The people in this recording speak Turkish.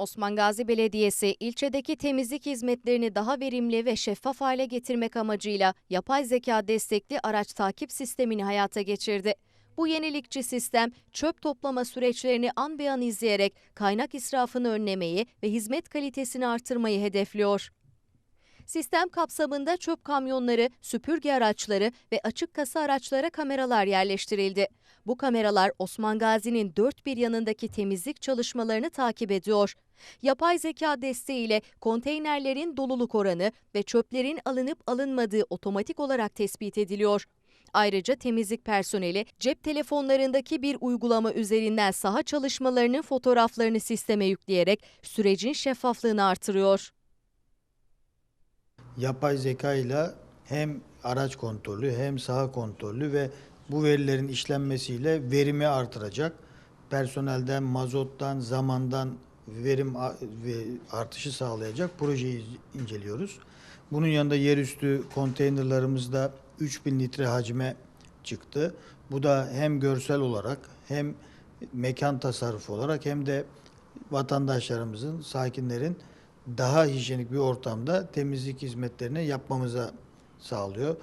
Osman Gazi Belediyesi ilçedeki temizlik hizmetlerini daha verimli ve şeffaf hale getirmek amacıyla yapay zeka destekli araç takip sistemini hayata geçirdi. Bu yenilikçi sistem çöp toplama süreçlerini an be an izleyerek kaynak israfını önlemeyi ve hizmet kalitesini artırmayı hedefliyor. Sistem kapsamında çöp kamyonları, süpürge araçları ve açık kasa araçlara kameralar yerleştirildi. Bu kameralar Osman Gazi'nin dört bir yanındaki temizlik çalışmalarını takip ediyor. Yapay zeka desteğiyle konteynerlerin doluluk oranı ve çöplerin alınıp alınmadığı otomatik olarak tespit ediliyor. Ayrıca temizlik personeli cep telefonlarındaki bir uygulama üzerinden saha çalışmalarının fotoğraflarını sisteme yükleyerek sürecin şeffaflığını artırıyor. Yapay zeka ile hem araç kontrolü hem saha kontrolü ve bu verilerin işlenmesiyle verimi artıracak. Personelden, mazottan, zamandan verim artışı sağlayacak projeyi inceliyoruz. Bunun yanında yerüstü konteynerlarımızda 3000 litre hacme çıktı. Bu da hem görsel olarak hem mekan tasarrufu olarak hem de vatandaşlarımızın, sakinlerin daha hijyenik bir ortamda temizlik hizmetlerini yapmamıza sağlıyor.